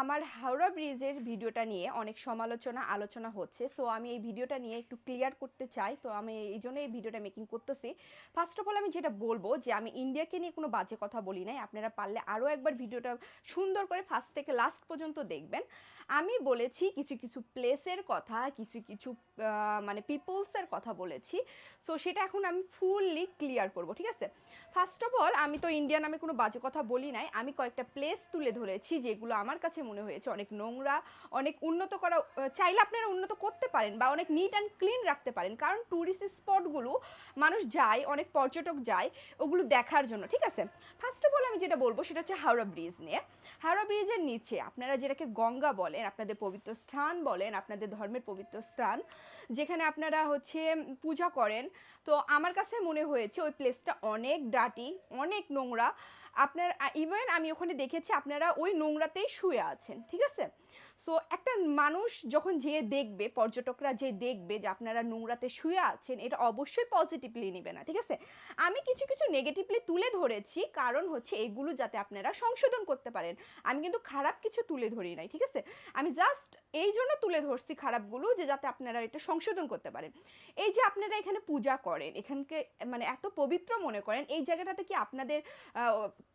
আমার হাওড়া ব্রিজের ভিডিওটা নিয়ে অনেক সমালোচনা, আলোচনা হচ্ছে। সো আমি এই ভিডিওটা নিয়ে একটু ক্লিয়ার করতে চাই। তো আমি এই জন্য এই ভিডিওটা মেকিং করতেছি। ফার্স্ট অফ অল আমি যেটা বলব যে, আমি ইন্ডিয়াকে নিয়ে কোনো বাজে কথা বলি নাই। আপনারা পারলে আরও একবার ভিডিওটা সুন্দর করে ফার্স্ট থেকে লাস্ট পর্যন্ত দেখবেন। আমি বলেছি কিছু কিছু প্লেসের কথা, কিছু কিছু মানে পিপলসের কথা বলেছি। সো সেটা এখন আমি ফুললি ক্লিয়ার করব, ঠিক আছে? ফার্স্ট অফ অল আমি তো ইন্ডিয়া নামে কোনো বাজে কথা বলি নাই। আমি কয়েকটা প্লেস তুলে ধরেছি যেগুলো আমার কাছে মনে হয়েছে। অনেক নোংরা, অনেক উন্নত করা চাইলে আপনারা উন্নত করতে পারেন বা অনেক নিট অ্যান্ড ক্লিন রাখতে পারেন। কারণ ট্যুরিস্ট স্পটগুলো মানুষ যায়, অনেক পর্যটক যায়, ওগুলো দেখার জন্য, ঠিক আছে? ফার্স্ট অফ অল আমি যেটা বলব সেটা হচ্ছে হাওড়া ব্রিজ নিয়ে। হাওড়া ব্রিজের নিচে আপনারা যেটাকে গঙ্গা বলেন, আপনাদের পবিত্র স্থান বলেন, আপনাদের ধর্মের পবিত্র স্থান, যেখানে আপনারা হচ্ছে পূজা করেন। তো আমার কাছে মনে হয়েছে ওই প্লেসটা অনেক ডাটি অনেক নোংরা। আপনার ইভেন আমি ওখানে দেখেছি আপনারা ওই নোংরাতেই শুয়ে আছেন, ঠিক আছে? সো একটা মানুষ যখন যেয়ে দেখবে, পর্যটকরা যে দেখবে যে আপনারা নোংরাতে শুয়ে আছেন, এটা অবশ্যই পজিটিভলি নেবে না, ঠিক আছে? আমি কিছু কিছু নেগেটিভলি তুলে ধরেছি, কারণ হচ্ছে এগুলো যাতে আপনারা সংশোধন করতে পারেন। আমি কিন্তু খারাপ কিছু তুলে ধরি নাই, ঠিক আছে? আমি জাস্ট এই জন্য তুলে ধরছি খারাপগুলো যে যাতে আপনারা এটা সংশোধন করতে পারেন। এই যে আপনারা এখানে পূজা করেন, এখানকে মানে এত পবিত্র মনে করেন, এই জায়গাটাতে কি আপনাদের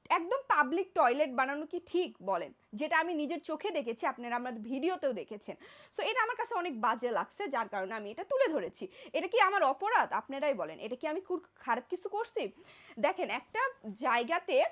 একদম পাবলিক টয়লেট বানানো কি ঠিক বলেন? যেটা আমি নিজের চোখে দেখেছি, আপনারা আমার ভিডিওতেও দেখেছেন। সো এটা আমার কাছে অনেক বাজে লাগছে, যার কারণে আমি এটা তুলে ধরেছি। এটা কি আমার অপরাধ? আপনারাই বলেন। এটা কি আমি খুব খারাপ কিছু করছি? দেখেন, একটা জায়গাতে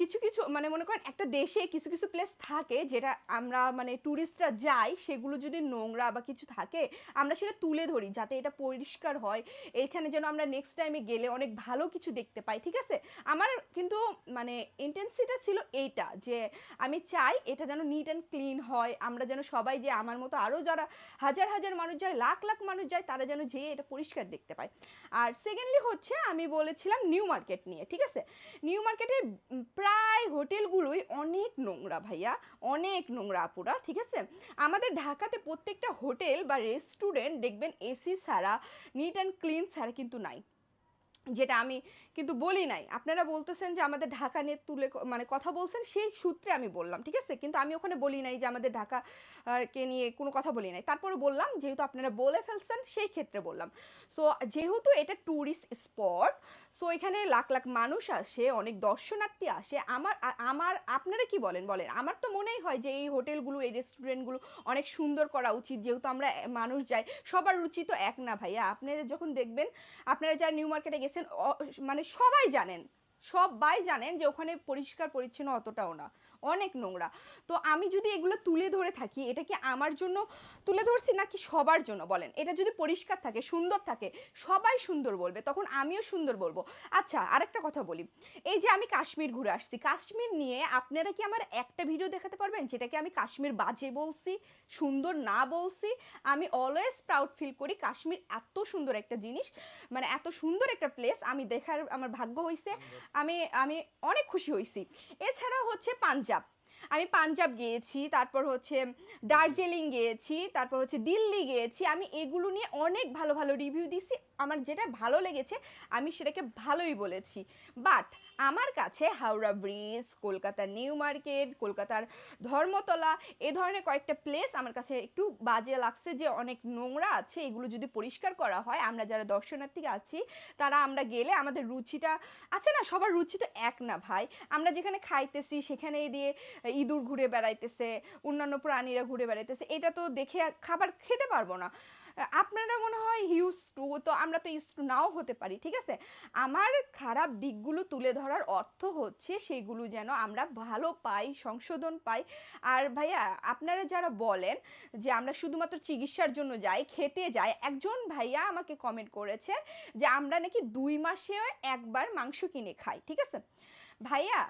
কিছু কিছু মানে মনে করেন একটা দেশে কিছু কিছু প্লেস থাকে যেটা আমরা মানে ট্যুরিস্টরা যাই, সেগুলো যদি নোংরা বা কিছু থাকে, আমরা সেটা তুলে ধরি যাতে এটা পরিষ্কার হয়। এইখানে যেন আমরা নেক্সট টাইমে গেলে অনেক ভালো কিছু দেখতে পাই, ঠিক আছে? আমার কিন্তু মানে ইন্টেন্সিটা ছিল এইটা যে আমি চাই এটা যেন নিট অ্যান্ড ক্লিন হয়, আমরা যেন সবাই যে আমার মতো আরও যারা হাজার হাজার মানুষ যায়, লাখ লাখ মানুষ যায়, তারা যেন যেয়ে এটা পরিষ্কার দেখতে পায়। আর সেকেন্ডলি হচ্ছে আমি বলেছিলাম নিউ মার্কেট নিয়ে, ঠিক আছে? নিউ মার্কেটের প্রায় হোটেলগুলোই অনেক নোংরা ভাইয়া, অনেক নোংরা আপুরা, ঠিক আছে? আমাদের ঢাকাতে প্রত্যেকটা হোটেল বা রেস্টুরেন্ট দেখবেন এসি ছাড়া নিট অ্যান্ড ক্লিন ছাড়া কিন্তু নাই। যেটা আমি কিন্তু বলি নাই। আপনারা বলতেছেন যে আমাদের ঢাকা নিয়ে তুলে মানে কথা বলছেন, সেই সূত্রে আমি বললাম, ঠিক আছে? কিন্তু আমি ওখানে বলি নাই যে আমাদের ঢাকা কে নিয়ে কোনো কথা বলি নাই। তারপরে বললাম, যেহেতু আপনারা বলে ফেলছেন, সেই ক্ষেত্রে বললাম। সো যেহেতু এটা ট্যুরিস্ট স্পট সো এখানে লাখ লাখ মানুষ আসে, অনেক দর্শনার্থী আসে। আমার আমার, আপনারা কি বলেন? বলেন। আমার তো মনেই হয় যে এই হোটেলগুলো, এই রেস্টুরেন্টগুলো অনেক সুন্দর করা উচিত, যেহেতু আমরা মানুষ যাই। সবার রুচি তো এক না ভাইয়া। আপনারা যখন দেখবেন, আপনারা যারা নিউ মার্কেটে গেছেন মানে সবাই জানেন। সবাই জানেন যে ওখানে পরিষ্কার পরিচ্ছন্ন অতটাও না, অনেক নোংরা। তো আমি যদি এগুলো তুলে ধরে থাকি, এটা কি আমার জন্য তুলে ধরছি নাকি সবার জন্য? বলেন, এটা যদি পরিষ্কার থাকে, সুন্দর থাকে, সবাই সুন্দর বলবে, তখন আমিও সুন্দর বলব। আচ্ছা আরেকটা কথা বলি। এই যে আমি কাশ্মীর ঘুরে আসছি, কাশ্মীর নিয়ে আপনারা কি আমার একটা ভিডিও দেখাতে পারবেন? যেটাকে আমি কাশ্মীর বাজে বলছি, সুন্দর না বলছি, আমি অলওয়েজ প্রাউড ফিল করি কাশ্মীর এত সুন্দর একটা জিনিস মানে এত সুন্দর একটা প্লেস আমি দেখার আমার ভাগ্য হয়েছে আমি আমি অনেক খুশি হয়েছি এছাড়াও হচ্ছে পাঞ্জাব। আমি পাঞ্জাব গিয়েছি, তারপর হচ্ছে দার্জিলিং গিয়েছি, তারপর হচ্ছে দিল্লি গিয়েছি। আমি এগুলো নিয়ে অনেক ভালো ভালো রিভিউ দিছি আমার যেটা ভালো লেগেছে, আমি সেটাকে ভালোই বলেছি। বাট আমার কাছে হাওড়া ব্রিজ কলকাতার নিউ মার্কেট, কলকাতার ধর্মতলা, এ ধরনের কয়েকটা প্লেস আমার কাছে একটু বাজে লাগছে যে অনেক নোংরা আছে, এগুলো যদি পরিষ্কার করা হয়, আমরা যারা দর্শনার্থী আছি, তারা আমরা গেলে আমাদের রুচিটা, আছে না? সবার রুচি তো এক না ভাই। আমরা যেখানে খাইতেছি সেখানে দিয়ে ইঁদুর ঘুরে বেড়াইতেছে, অন্যান্য প্রাণীরা ঘুরে বেড়াইতেছে, এটা তো দেখে খাবার খেতে পারব না। আপনারা মনে হয় হিউজ টু, তো আমরা তো ইউজ নাও হতে পারি, ঠিক আছে? আমার খারাপ দিকগুলো তুলে ধরার অর্থ হচ্ছে সেগুলো যেন আমরা ভালো পাই, সংশোধন পাই। আর ভাইয়া, আপনারা যারা বলেন যে আমরা শুধুমাত্র চিকিৎসার জন্য যাই, খেতে যাই, একজন ভাইয়া আমাকে কমেন্ট করেছে যে আমরা নাকি দুই মাসে একবার মাংস কিনে খাই, ঠিক আছে? ভাইয়া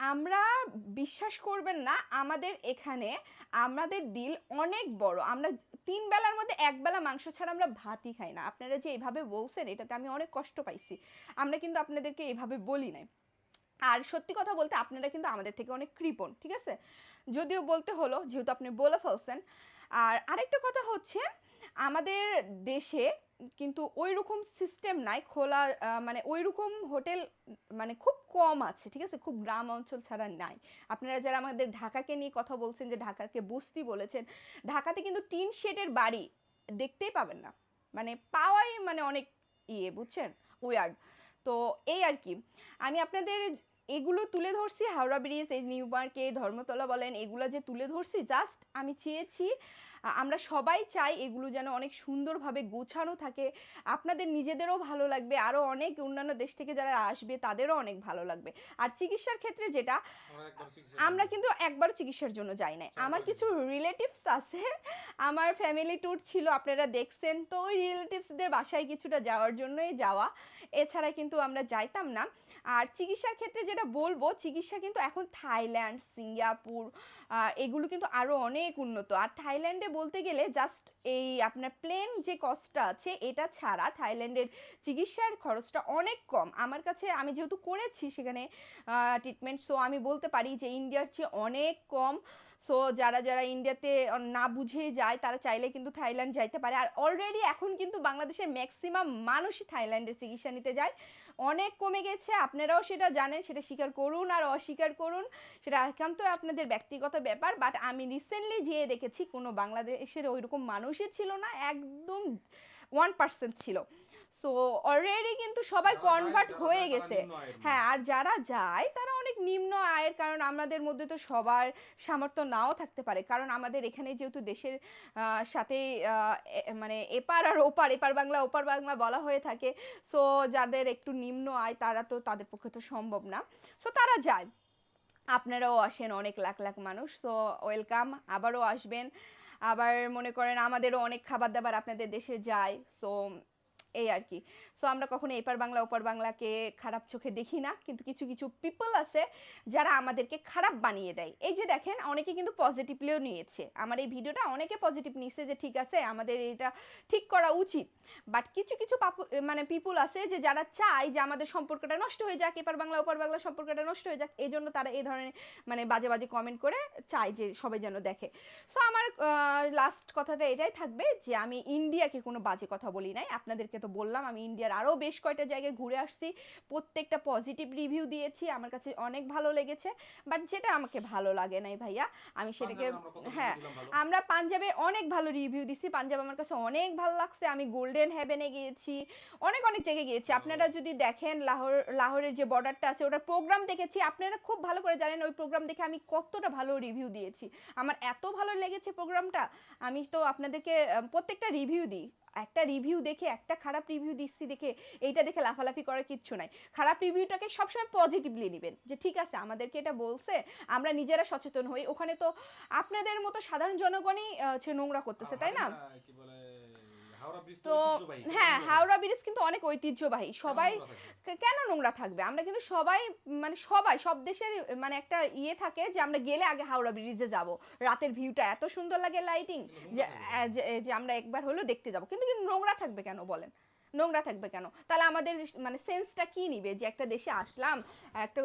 আমরা বিশ্বাস করবেন না, আমাদের এখানে আমাদের দিল অনেক বড়। আমরা তিন বেলার মধ্যে এক বেলা মাংস ছাড়া আমরা ভাতই খাই না। আপনারা যে এইভাবে বলছেন, এটাতে আমি অনেক কষ্ট পাইছি। আমরা কিন্তু আপনাদেরকে এইভাবে বলি নাই। আর সত্যি কথা বলতে আপনারা কিন্তু আমাদের থেকে অনেক কৃপণ, ঠিক আছে? যদিও বলতে হলো, যেহেতু আপনি বলে ফেলছেন। আর আরেকটা কথা হচ্ছে, আমাদের দেশে কিন্তু ওই রকম সিস্টেম নাই, খোলা মানে ওই রকম হোটেল মানে খুব কম আছে, ঠিক আছে? খুব গ্রাম অঞ্চল ছাড়া নাই। আপনারা যারা আমাদের ঢাকাকে নিয়ে কথা বলছেন, যে ঢাকাকে বস্তি বলেছেন, ঢাকাতে কিন্তু টিন শেডের বাড়ি দেখতেই পাবেন না। মানে পাওয়াই মানে অনেক ইয়ে বুঝছেন? ওয়ার্ড তো এই আর কি। আমি আপনাদের এগুলো তুলে ধরছি, হাওড়া ব্রিজ, এই নিউ মার্কেট, ধর্মতলা বলেন, এগুলো যে তুলে ধরছি জাস্ট আমি চেয়েছি আমরা সবাই চাই এগুলো যেন অনেক সুন্দরভাবে গোছানো থাকে। আপনাদের নিজেদেরও ভালো লাগবে। আরও অনেক অন্যান্য দেশ থেকে যারা আসবে তাদেরও অনেক ভালো লাগবে। আর চিকিৎসার ক্ষেত্রে যেটা আমরা একবার। কিন্তু একবারও চিকিৎসার জন্য যাই নাই। আমার কিছু রিলেটিভস আছে আমার ফ্যামিলি ট্যুর ছিল আপনারা দেখছেন। তো ওই রিলেটিভসদের বাসায় কিছুটা যাওয়ার জন্যই যাওয়া। এছাড়া কিন্তু আমরা যাইতাম না। আর চিকিৎসার ক্ষেত্রে যেটা বলব চিকিৎসা কিন্তু এখন থাইল্যান্ড সিঙ্গাপুর এগুলো কিন্তু আরও অনেক উন্নত। আর থাইল্যান্ডে বলতে গেলে জাস্ট এই আপনার প্লেন যে কস্টটা আছে, এটা ছাড়া থাইল্যান্ডের চিকিৎসার খরচটা অনেক কম। আমার কাছে আমি যেহেতু করেছি সেখানে ট্রিটমেন্ট সো আমি বলতে পারি যে ইন্ডিয়ার চেয়ে অনেক কম। সো যারা যারা ইন্ডিয়াতে না বুঝে যায়, তারা চাইলে কিন্তু থাইল্যান্ড যাইতে পারে। আর অলরেডি এখন কিন্তু বাংলাদেশের ম্যাক্সিমাম মানুষই থাইল্যান্ডে চিকিৎসা নিতে যায়। অনেক কমে গেছে, আপনারাও সেটা জানেন, সেটা স্বীকার করুন আর অস্বীকার করুন। সেটা একান্ত আপনাদের ব্যক্তিগত ব্যাপার বাট আমি রিসেন্টলি যেয়ে দেখেছি, কোনো বাংলাদেশের ওইরকম মানুষই ছিল না, একদম ওয়ান পার্সেন্ট ছিল। সো অলরেডি কিন্তু সবাই কনভার্ট হয়ে গেছে। হ্যাঁ আর যারা যায় তারা অনেক নিম্ন আয়ের কারণ আমাদের মধ্যে তো সবার সামর্থ্য নাও থাকতে পারে। কারণ আমাদের এখানে যেহেতু দেশের সাথে মানে এপার আর ওপার এপার বাংলা ওপার বাংলা বলা হয়ে থাকে। সো যাদের একটু নিম্ন আয় তারা তো তাদের পক্ষে তো সম্ভব না। সো তারা যায়। আপনারাও আসেন অনেক লাখ লাখ মানুষ। সো ওয়েলকাম আবারও আসবেন। আবার মনে করেন আমাদেরও অনেক খাবার দাবার আপনাদের দেশে যায়। সো এই আর কি। সো আমরা কখনো এপার বাংলা, ওপার বাংলাকে খারাপ চোখে দেখি না, কিন্তু কিছু কিছু পিপল আছে যারা আমাদেরকে খারাপ বানিয়ে দেয়। এই যে দেখেন, অনেকে কিন্তু পজিটিভলিও নিয়েছে। আমার এই ভিডিওটা অনেকে পজিটিভ নিচ্ছে যে ঠিক আছে, আমাদের এটা ঠিক করা উচিত। বাট কিছু কিছু মানে পিপুল আছে যে যারা চায় যে আমাদের সম্পর্কটা নষ্ট হয়ে যাক, এপার বাংলা, ওপার বাংলা সম্পর্কটা নষ্ট হয়ে যাক, এই জন্য তারা এই ধরনের মানে বাজে বাজে কমেন্ট করে চায় যে সবাই যেন দেখে। সো আমার লাস্ট কথাটা এটাই থাকবে যে আমি ইন্ডিয়াকে কোনো বাজে কথা বলি নাই, আপনাদেরকে তো বললাম আমি ইন্ডিয়ার আরও বেশ কয়টা জায়গায় ঘুরে আসছি। প্রত্যেকটা পজিটিভ রিভিউ দিয়েছি আমার কাছে অনেক ভালো লেগেছে বাট যেটা আমাকে ভালো লাগে নাই ভাইয়া আমি সেটাকে হ্যাঁ আমরা পাঞ্জাবে অনেক ভালো রিভিউ দিছি পাঞ্জাব আমার কাছে অনেক ভালো লাগছে আমি গোল্ডেন হ্যাভেনে গিয়েছি অনেক অনেক জায়গায় গিয়েছি। আপনারা যদি দেখেন লাহোর লাহোরের যে বর্ডারটা আছে ওটার প্রোগ্রাম দেখেছি আপনারা খুব ভালো করে জানেন ওই প্রোগ্রাম দেখে আমি কতটা ভালো রিভিউ দিয়েছি। আমার এত ভালো লেগেছে প্রোগ্রামটা আমি তো আপনাদেরকে প্রত্যেকটা রিভিউ দিই। একটা রিভিউ দেখে, একটা খারাপ রিভিউ দিচ্ছি দেখে, এইটা দেখে লাফালাফি করার কিচ্ছু নাই। খারাপ রিভিউটাকে সবসময় পজিটিভলি নেবেন যে, ঠিক আছে, আমাদেরকে এটা বলছে, আমরা নিজেরা সচেতন হই। ওখানে তো আপনাদের মতো সাধারণ জনগণই নোংরা করতেছে, তাই না, কি বলে তো হ্যাঁ হাওড়া ব্রিজ কিন্তু অনেক ঐতিহ্যবাহী। সবাই কেন নোংরা থাকবে? আমরা কিন্তু সবাই মানে সবাই সব দেশের মানে একটা ইয়ে থাকে যে আমরা গেলে আগে হাওড়া ব্রিজে যাব। রাতের ভিউটা এত সুন্দর লাগে লাইটিং যে আমরা একবার হলেও দেখতে যাব। কিন্তু কিন্তু নোংরা থাকবে কেন বলেন? নোংরা থাকবে কেন? তাহলে আমাদের মানে সেন্সটা কি নিবে যে একটা দেশে আসলাম একটা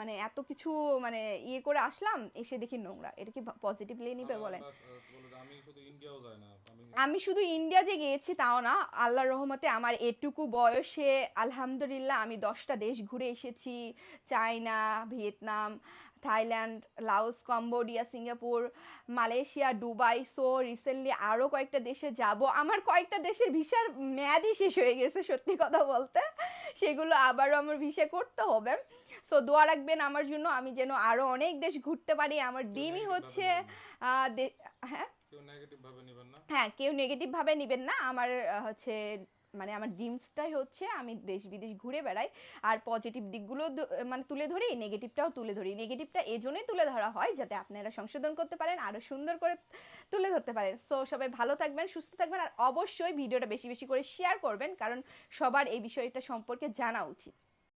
মানে এত কিছু মানে ইয়ে করে আসলাম এসে দেখি নোংরা। এটা কি পজিটিভলি নিবে বলেন আমি শুধু ইন্ডিয়া যে গিয়েছি তাও না আল্লাহর রহমতে আমার এটুকু বয়সে আলহামদুলিল্লাহ আমি দশটা দেশ ঘুরে এসেছি China Vietnam Thailand Laos Cambodia Singapore Malaysia Dubai so recently আরও কয়েকটা দেশে যাব। আমার কয়েকটা দেশের ভিসার মেয়াদই শেষ হয়ে গেছে সত্যি কথা বলতে। সেগুলো আবারও আমার ভিসা করতে হবে। সো দোয়া রাখবেন আমার জন্য আমি যেন আরও অনেক দেশ ঘুরতে পারি। আমার ডিমই হচ্ছে দে- হ্যাঁ? কেউ নেগেটিভ হ্যাঁ কেউ নেগেটিভ ভাবে নেবেন না। আমার হচ্ছে মানে আমার ড্রিমসটাই হচ্ছে আমি দেশ বিদেশ ঘুরে বেড়াই, আর পজিটিভ দিকগুলো মানে তুলে ধরি নেগেটিভটাও তুলে ধরি। নেগেটিভটা এই জন্যই তুলে ধরা হয় যাতে আপনারা সংশোধন করতে পারেন আরও সুন্দর করে তুলে ধরতে পারেন। সো সবাই ভালো থাকবেন, সুস্থ থাকবেন, আর অবশ্যই ভিডিওটা বেশি বেশি করে শেয়ার করবেন, কারণ সবার এই বিষয়টা সম্পর্কে জানা উচিত।